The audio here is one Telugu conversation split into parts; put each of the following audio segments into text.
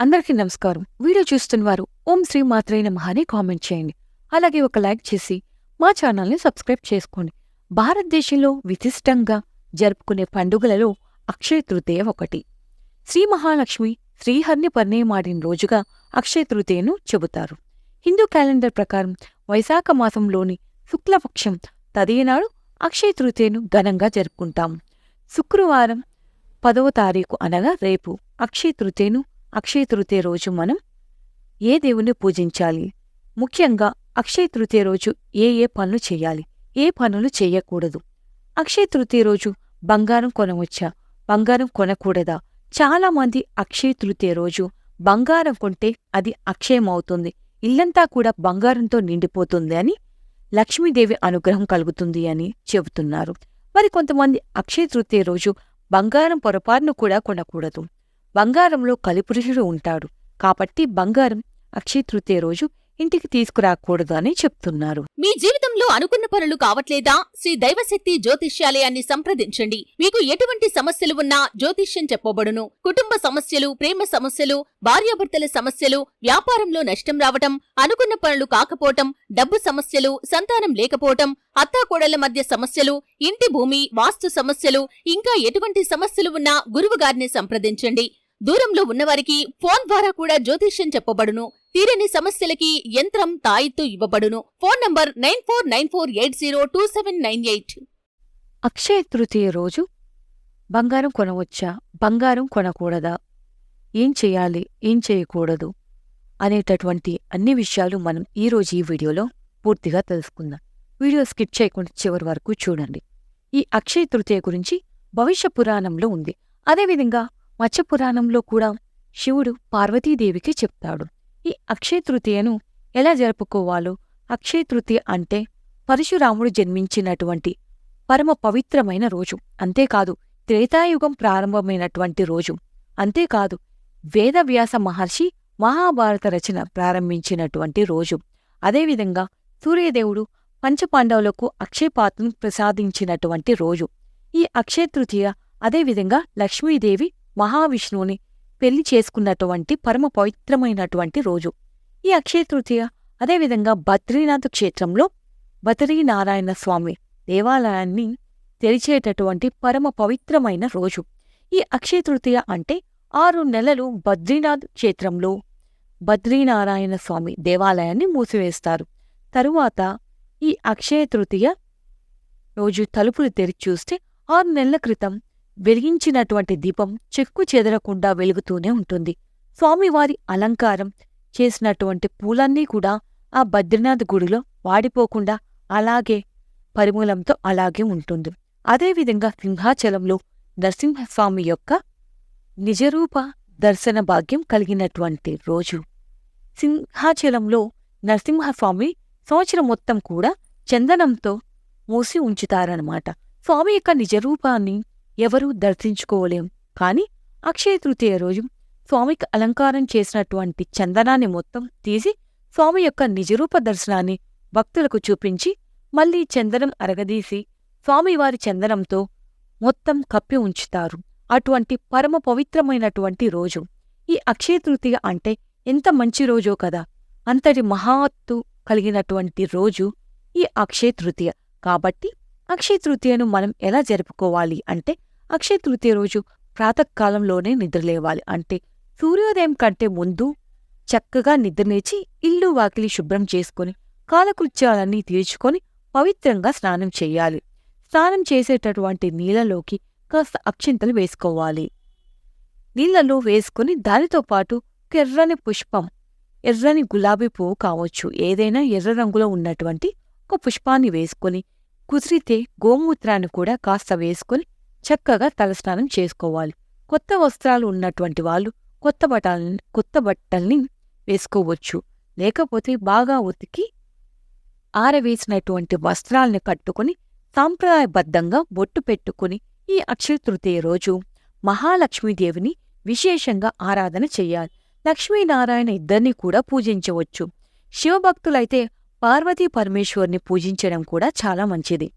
అందరికీ నమస్కారం. వీడియో చూస్తున్నవారు ఓం శ్రీ మాత్రే నమః అని కామెంట్ చేయండి. అలాగే ఒక లైక్ చేసి మా ఛానల్ని సబ్స్క్రైబ్ చేసుకోండి. భారతదేశంలో విశిష్టంగా జరుపుకునే పండుగలలో అక్షయ తృతీయ ఒకటి. శ్రీ మహాలక్ష్మి శ్రీహరిని పరిణయమాడిన రోజుగా అక్షయ తృతీయను చెబుతారు. హిందూ క్యాలెండర్ ప్రకారం వైశాఖ మాసంలోని శుక్లపక్షం తదియనాడు అక్షయ తృతీయను ఘనంగా జరుపుకుంటాం. శుక్రవారం పదవ తారీఖు అనగా రేపు అక్షయ తృతీయను అక్షయ తృతీయ రోజు మనం ఏ దేవుణ్ణి పూజించాలి? ముఖ్యంగా అక్షయ తృతీయ రోజు ఏ ఏ పనులు చేయాలి? ఏ పనులు చేయకూడదు? అక్షయ తృతీయ రోజు బంగారం కొనవచ్చా? బంగారం కొనకూడదా? చాలామంది అక్షయ తృతీయ రోజు బంగారం కొంటే అది అక్షయమవుతుంది. ఇల్లంతా కూడా బంగారంతో నిండిపోతుంది అని లక్ష్మీదేవి అనుగ్రహం కలుగుతుంది అని చెబుతున్నారు. మరి కొంతమంది అక్షయ తృతీయ రోజు బంగారం పొరపాటును కూడా కొనకూడదు. బంగారంలో కలిపురుషుడు ఉంటాడు. కాబట్టి బంగారం అక్షయ తృతీయ రోజు ఇంటికి తీసుకురాకూడదు అని చెప్తున్నారు. మీ జీవితంలో అనుకున్న పనులు కావట్లేదా? శ్రీ దైవశక్తి జ్యోతిష్యాలయాన్ని సంప్రదించండి. మీకు ఎటువంటి సమస్యలు ఉన్నా జ్యోతిష్యం చెప్పబడును. కుటుంబ సమస్యలు ప్రేమ సమస్యలు భార్యాభర్తల సమస్యలు వ్యాపారంలో నష్టం రావటం అనుకున్న పనులు కాకపోవటం డబ్బు సమస్యలు సంతానం లేకపోవటం అత్తాకోడళ్ళ మధ్య సమస్యలు ఇంటి భూమి వాస్తు సమస్యలు ఇంకా ఎటువంటి సమస్యలు ఉన్నా గురువుగారిని సంప్రదించండి. దూరంలో ఉన్నవారికి ఫోన్ ద్వారా కూడా జ్యోతిష్యం చెప్పబడును. తీరని సమస్యలకి యంత్రం తాయిత్తు ఇవ్వబడును. Phone number nine four nine four eight zero two seven nine eight. Akshaya Tritiya రోజు. బంగారం కొనవచ్చా? బంగారం కొనకూడదా? ఏం చేయాలి? ఏం చేయకూడదు? అనేటటువంటి అన్ని విషయాలు మనం ఈరోజు ఈ వీడియోలో పూర్తిగా తెలుసుకుందాం. వీడియో స్కిప్ చేయకుండా చివరి వరకు చూడండి. ఈ అక్షయ తృతీయ గురించి భవిష్య పురాణంలో ఉంది. అదేవిధంగా మత్స్యపురాణంలో కూడా శివుడు పార్వతీదేవికి చెప్తాడు. ఈ అక్షయ తృతీయను ఎలా జరుపుకోవాలో? అక్షయ తృతీయ అంటే పరశురాముడు జన్మించినటువంటి పరమ పవిత్రమైన రోజు. అంతేకాదు త్రేతాయుగం ప్రారంభమైనటువంటి రోజు. అంతేకాదు వేదవ్యాస మహర్షి మహాభారత రచన ప్రారంభించినటువంటి రోజు. అదేవిధంగా సూర్యదేవుడు పంచపాండవులకు అక్షయపాత్రను ప్రసాదించినటువంటి రోజు. ఈ అక్షయ తృతీయ అదేవిధంగా లక్ష్మీదేవి మహావిష్ణువుని పెళ్ళి చేసుకున్నటువంటి పరమ పవిత్రమైనటువంటి రోజు. ఈ అక్షయ తృతీయ అదేవిధంగా బద్రీనాథ్ క్షేత్రంలో బద్రీనారాయణ స్వామి దేవాలయాన్ని తెరిచేటటువంటి పరమ పవిత్రమైన రోజు. ఈ అక్షయ తృతీయ అంటే ఆరు నెలలు బద్రీనాథ్ క్షేత్రంలో బద్రీనారాయణ స్వామి దేవాలయాన్ని మూసివేస్తారు. తరువాత ఈ అక్షయ తృతీయ రోజు తలుపులు తెరిచి చూస్తే ఆరు నెలల క్రితం వెలిగించినటువంటి దీపం చెక్కు చెదరకుండా వెలుగుతూనే ఉంటుంది. స్వామివారి అలంకారం చేసినటువంటి పూలన్నీ కూడా ఆ బద్రీనాథ్ గుడిలో వాడిపోకుండా అలాగే పరిమూలంతో అలాగే ఉంటుంది. అదేవిధంగా సింహాచలంలో నరసింహస్వామి యొక్క నిజరూప దర్శన భాగ్యం కలిగినటువంటి రోజు. సింహాచలంలో నరసింహస్వామి సంవత్సరం మొత్తం కూడా చందనంతో మూసి ఉంచుతారనమాట స్వామి యొక్క నిజరూపాన్ని ఎవరూ దర్శించుకోలేం. కాని అక్షయ తృతీయ రోజు స్వామికి అలంకారం చేసినటువంటి చందనాన్ని మొత్తం తీసి స్వామి యొక్క నిజరూప దర్శనాన్ని భక్తులకు చూపించి మళ్ళీ చందనం అరగదీసి స్వామివారి చందనంతో మొత్తం కప్పి ఉంచుతారు. అటువంటి పరమ పవిత్రమైనటువంటి రోజు. ఈ అక్షయ తృతీయ అంటే ఎంత మంచి రోజో కదా. అంతటి మహాత్తు కలిగినటువంటి రోజు ఈ అక్షయ తృతీయ. కాబట్టి అక్షయ తృతీయను మనం ఎలా జరుపుకోవాలి అంటే అక్షయ తృతీయ రోజు ప్రాతకాలంలోనే నిద్రలేవాలి. అంటే సూర్యోదయం కంటే ముందు చక్కగా నిద్రలేచి ఇల్లు వాకిలి శుభ్రం చేసుకుని కాలకృత్యాలన్నీ తీర్చుకొని పవిత్రంగా స్నానం చెయ్యాలి స్నానం చేసేటటువంటి నీళ్ళలోకి కాస్త అక్షింతలు వేసుకోవాలి. నీళ్ళలో వేసుకుని దానితో పాటు ఎర్రని పుష్పం ఎర్రని గులాబీ పువ్వు కావచ్చు ఏదైనా ఎర్ర రంగులో ఉన్నటువంటి ఒక పుష్పాన్ని వేసుకొని కుదిరితే గోమూత్రాన్ని కూడా కాస్త వేసుకొని చక్కగా తలస్నానం చేసుకోవాలి. కొత్త వస్త్రాలు ఉన్నటువంటి వాళ్ళు కొత్త బట్టల్ని కొత్త బట్టల్ని వేసుకోవచ్చు. లేకపోతే బాగా ఉతికి ఆరవేసినటువంటి వస్త్రాల్ని కట్టుకుని సాంప్రదాయబద్ధంగా బొట్టు పెట్టుకుని ఈ అక్షయ తృతీయ రోజు మహాలక్ష్మీదేవిని విశేషంగా ఆరాధన చెయ్యాలి లక్ష్మీనారాయణ ఇద్దరినీ కూడా పూజించవచ్చు. శివభక్తులైతే పార్వతీ పరమేశ్వర్ని పూజించడం కూడా చాలా మంచిది.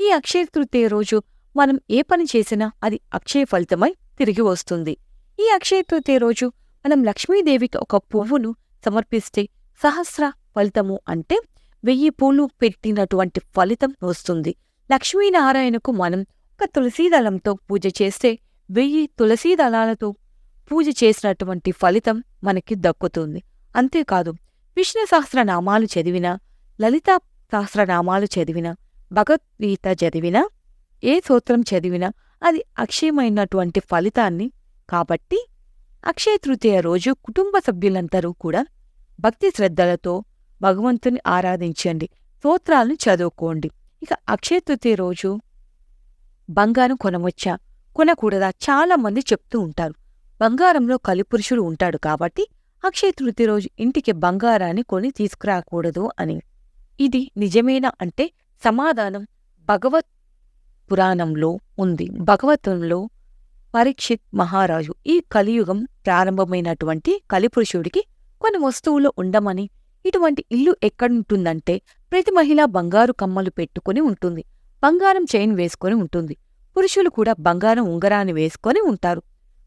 ఈ అక్షయ తృతీయ రోజు మనం ఏ పని చేసినా అది అక్షయ ఫలితమై తిరిగి వస్తుంది. ఈ అక్షయ తృతీయ రోజు మనం లక్ష్మీదేవికి ఒక పువ్వును సమర్పిస్తే సహస్ర ఫలితము అంటే వెయ్యి పూలు పెట్టినటువంటి ఫలితం వస్తుంది. లక్ష్మీనారాయణకు మనం ఒక తులసీదళంతో పూజ చేస్తే వెయ్యి తులసీదళాలతో పూజ చేసినటువంటి ఫలితం మనకి దక్కుతుంది. అంతేకాదు విష్ణు సహస్రనామాలు చదివినా లలిత సహస్రనామాలు చదివినా భగవద్గీత చదివినా ఏ సూత్రం చదివినా అది అక్షయమైనటువంటి ఫలితాన్ని. కాబట్టి అక్షయ తృతీయ రోజు కుటుంబ సభ్యులందరూ కూడా భక్తి శ్రద్ధలతో భగవంతుని ఆరాధించండి స్తోత్రాలను చదువుకోండి. ఇక అక్షయ తృతీయ రోజు బంగారం కొనవచ్చా? కొనకూడదా? చాలా మంది చెప్తూ ఉంటారు. బంగారంలో కలిపురుషుడు ఉంటాడు కాబట్టి అక్షయ తృతీయ రోజు ఇంటికి బంగారాన్ని కొని తీసుకురాకూడదు అని. ఇది నిజమేనా అంటే సమాధానం భగవత్ పురాణంలో ఉంది. భగవతంలో పరీక్షిత్ మహారాజు ఈ కలియుగం ప్రారంభమైనటువంటి కలిపురుషుడికి కొన్ని వస్తువులు ఉండమని ఇటువంటి ఇల్లు ఎక్కడుంటుందంటే ప్రతి మహిళ బంగారు కమ్మలు పెట్టుకుని ఉంటుంది. బంగారం చైన్ వేసుకొని ఉంటుంది. పురుషులు కూడా బంగారం ఉంగరాన్ని వేసుకొని ఉంటారు.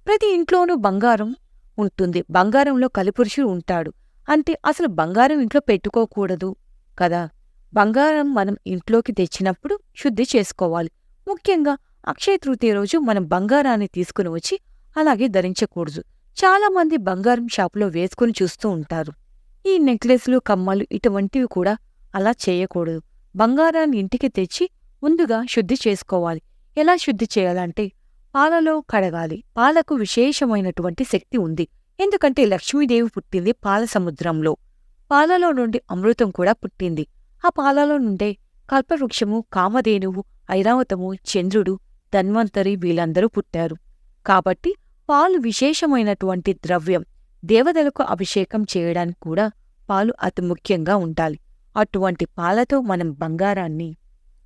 ప్రతి ఇంట్లోనూ బంగారం ఉంటుంది. బంగారంలో కలిపురుషుడు ఉంటాడు. అంటే అసలు బంగారం ఇంట్లో పెట్టుకోకూడదు కదా? బంగారం మనం ఇంట్లోకి తెచ్చినప్పుడు శుద్ధి చేసుకోవాలి. ముఖ్యంగా అక్షయ తృతీయ రోజు మనం బంగారాన్ని తీసుకుని వచ్చి అలాగే ధరించకూడదు. చాలామంది బంగారం షాపులో వేసుకుని చూస్తూ ఉంటారు. ఈ నెక్లెస్లు కమ్మలు ఇటువంటివి కూడా అలా చేయకూడదు. బంగారాన్ని ఇంటికి తెచ్చి ముందుగా శుద్ధి చేసుకోవాలి. ఎలా శుద్ధి చేయాలంటే పాలలో కడగాలి. పాలకు విశేషమైనటువంటి శక్తి ఉంది. ఎందుకంటే లక్ష్మీదేవి పుట్టింది పాల సముద్రంలో. పాలలో నుండి అమృతం కూడా పుట్టింది. ఆ పాలలో నుండే కల్పవృక్షము కామధేనువు ఐరావతము చంద్రుడు ధన్వంతరి వీళ్ళందరూ పుట్టారు. కాబట్టి పాలు విశేషమైనటువంటి ద్రవ్యం దేవతలకు అభిషేకం చేయడానికి కూడా పాలు అతి ముఖ్యంగా ఉండాలి. అటువంటి పాలతో మనం బంగారాన్ని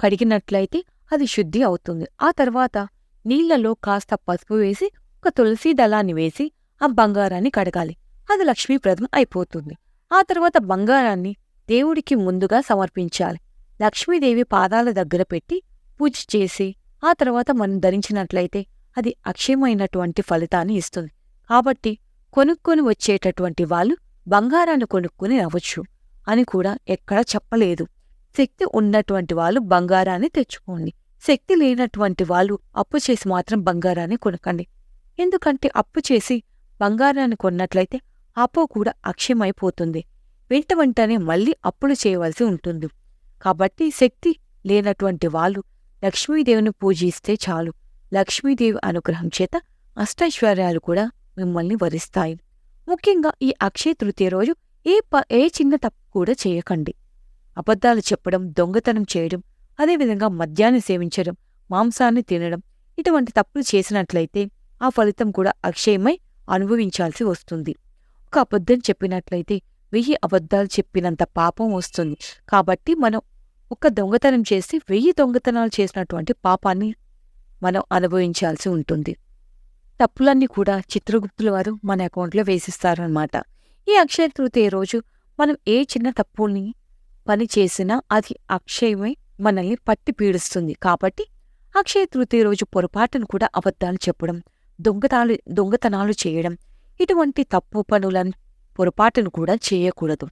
కడిగినట్లయితే అది శుద్ధి అవుతుంది. ఆ తర్వాత నీళ్ళలో కాస్త పసుపు వేసి ఒక తులసి దళాన్ని వేసి ఆ బంగారాన్ని కడగాలి. అది లక్ష్మీప్రదం అయిపోతుంది. ఆ తర్వాత బంగారాన్ని దేవుడికి ముందుగా సమర్పించాలి. లక్ష్మీదేవి పాదాల దగ్గర పెట్టి పూజ చేసి ఆ తర్వాత మనం ధరించినట్లయితే అది అక్షయమైనటువంటి ఫలితాన్ని ఇస్తుంది. కాబట్టి కొనుక్కొని వచ్చేటటువంటి వాళ్ళు బంగారాన్ని కొనుక్కొని రావచ్చు అని కూడా ఎక్కడా చెప్పలేదు. శక్తి ఉన్నటువంటి వాళ్ళు బంగారాన్ని తెచ్చుకోండి. శక్తి లేనటువంటి వాళ్ళు అప్పు చేసి మాత్రం బంగారాన్ని కొనకండి. ఎందుకంటే అప్పు చేసి బంగారాన్ని కొన్నట్లయితే అప్పు కూడా అక్షయమైపోతుంది. వెంట వెంటనే మళ్ళీ అప్పులు చేయవలసి ఉంటుంది. కాబట్టి శక్తి లేనటువంటి వాళ్ళు లక్ష్మీదేవిని పూజిస్తే చాలు. లక్ష్మీదేవి అనుగ్రహం చేత అష్టైశ్వర్యాలు కూడా మిమ్మల్ని వరిస్తాయి. ముఖ్యంగా ఈ అక్షయ తృతీయ రోజు ఏ ప ఏ చిన్న తప్పు కూడా చేయకండి. అబద్ధాలు చెప్పడం దొంగతనం చేయడం అదేవిధంగా మద్యాన్ని సేవించడం మాంసాన్ని తినడం ఇటువంటి తప్పులు చేసినట్లయితే ఆ ఫలితం కూడా అక్షయమై అనుభవించాల్సి వస్తుంది. ఒక అబద్ధం చెప్పినట్లయితే వెయ్యి అబద్ధాలు చెప్పినంత పాపం వస్తుంది. కాబట్టి మనం ఒక దొంగతనం చేసి వెయ్యి దొంగతనాలు చేసినటువంటి పాపాన్ని మనం అనుభవించాల్సి ఉంటుంది. తప్పులన్నీ కూడా చిత్రగుప్తుల వారు మన అకౌంట్లో వేసిస్తారనమాట ఈ అక్షయ తృతీయ రోజు మనం ఏ చిన్న తప్పుల్ని పని చేసినా అది అక్షయమై మనల్ని పట్టి పీడిస్తుంది. కాబట్టి అక్షయ తృతీయ రోజు పొరపాటును కూడా అబద్ధాలు చెప్పడం దొంగతాలు దొంగతనాలు చేయడం ఇటువంటి తప్పు పనులను పొరపాటును కూడా చేయకూడదు.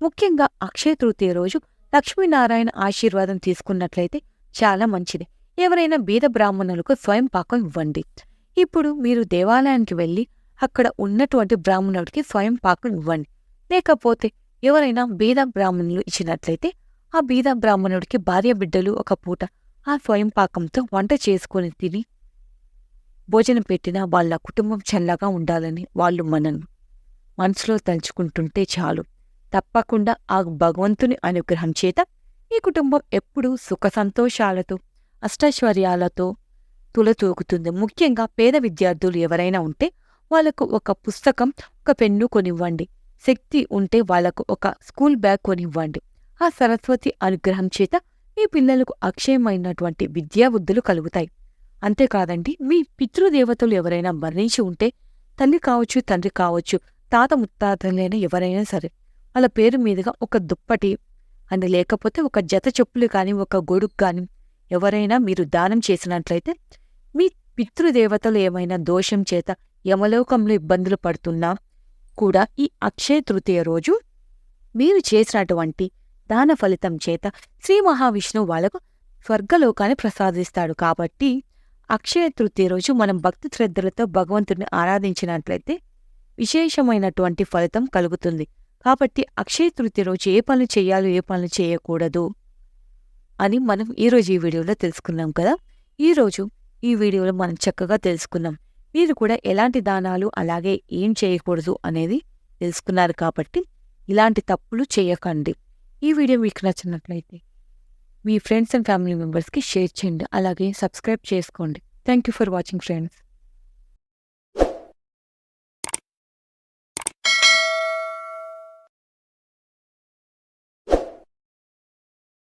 ముఖ్యంగా అక్షయ తృతీయ రోజు లక్ష్మీనారాయణ ఆశీర్వాదం తీసుకున్నట్లయితే చాలా మంచిది. ఎవరైనా బీద బ్రాహ్మణులకు స్వయం పాకం ఇవ్వండి. ఇప్పుడు మీరు దేవాలయానికి వెళ్ళి అక్కడ ఉన్నటువంటి బ్రాహ్మణుడికి స్వయం పాకం ఇవ్వండి. లేకపోతే ఎవరైనా బీద బ్రాహ్మణులు ఇచ్చినట్లయితే ఆ బీద బ్రాహ్మణుడికి భార్య బిడ్డలు ఒక పూట ఆ స్వయం పాకంతో వంట చేసుకుని తిని భోజనం పెట్టినా వాళ్ళ కుటుంబం చల్లగా ఉండాలని వాళ్ళు మనను మనసులో తలుచుకుంటుంటే చాలు. తప్పకుండా ఆ భగవంతుని అనుగ్రహం చేత ఈ కుటుంబం ఎప్పుడూ సుఖ సంతోషాలతో అష్టైశ్వర్యాలతో తులతూగుతుంది. ముఖ్యంగా పేద విద్యార్థులు ఎవరైనా ఉంటే వాళ్ళకు ఒక పుస్తకం ఒక పెన్ను కొనివ్వండి. శక్తి ఉంటే వాళ్ళకు ఒక స్కూల్ బ్యాగ్ కొనివ్వండి. ఆ సరస్వతి అనుగ్రహం చేత మీ పిల్లలకు అక్షయమైనటువంటి విద్యాబుద్ధులు కలుగుతాయి. అంతేకాదండి మీ పితృదేవతలు ఎవరైనా మరణించి ఉంటే తల్లి కావచ్చు తండ్రి కావచ్చు తాత ముత్తాతలైన ఎవరైనా సరే వాళ్ళ పేరు మీదుగా ఒక దుప్పటి అని లేకపోతే ఒక జత చెప్పులు కానీ ఒక గొడుగు కానీ ఎవరైనా మీరు దానం చేసినట్లయితే మీ పితృదేవతలు ఏమైనా దోషం చేత యమలోకంలో ఇబ్బందులు పడుతున్నా కూడా ఈ అక్షయ తృతీయ రోజు మీరు చేసినటువంటి దాన ఫలితం చేత శ్రీ మహావిష్ణువు వాళ్ళకు స్వర్గలోకాన్ని ప్రసాదిస్తాడు. కాబట్టి అక్షయ తృతీయ రోజు మనం భక్తి శ్రద్ధలతో భగవంతుడిని ఆరాధించినట్లయితే విశేషమైనటువంటి ఫలితం కలుగుతుంది. కాబట్టి అక్షయ తృతీయ రోజు ఏ పనులు చేయాలో ఏ పనులు చేయకూడదు అని మనం ఈరోజు ఈ వీడియోలో తెలుసుకున్నాం కదా. ఈరోజు ఈ వీడియోలో మనం చక్కగా తెలుసుకున్నాం. మీరు కూడా ఎలాంటి దానాలు అలాగే ఏం చేయకూడదు అనేది తెలుసుకున్నారు కాబట్టి ఇలాంటి తప్పులు చేయకండి. ఈ వీడియో మీకు నచ్చినట్లయితే మీ ఫ్రెండ్స్ అండ్ ఫ్యామిలీ మెంబర్స్కి షేర్ చేయండి. అలాగే సబ్స్క్రైబ్ చేసుకోండి. Thank you for watching friends.